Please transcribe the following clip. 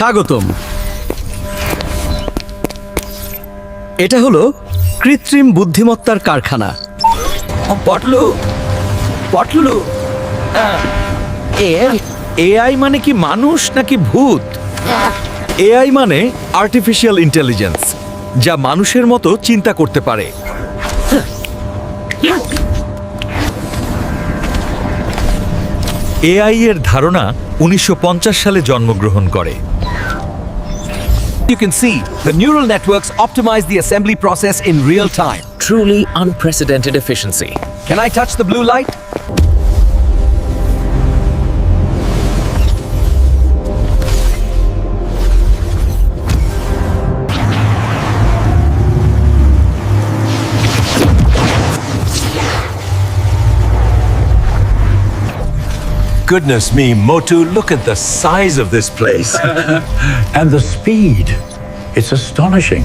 স্বাগতম। এটা হলো কৃত্রিম বুদ্ধিমত্তার কারখানা। পটলু। পটলু। এআই মানে কি মানুষ নাকি ভূত? এআই মানে আর্টিফিশিয়াল ইন্টেলিজেন্স যা মানুষের মতো চিন্তা করতে পারে। এআই এর ধারণা উনিশশো পঞ্চাশ সালে জন্মগ্রহণ করে You can see the neural networks optimize the assembly process in real time. Truly unprecedented efficiency. Can I touch the blue light? Goodness me, Motu, look at the size of this place. and the speed. It's astonishing.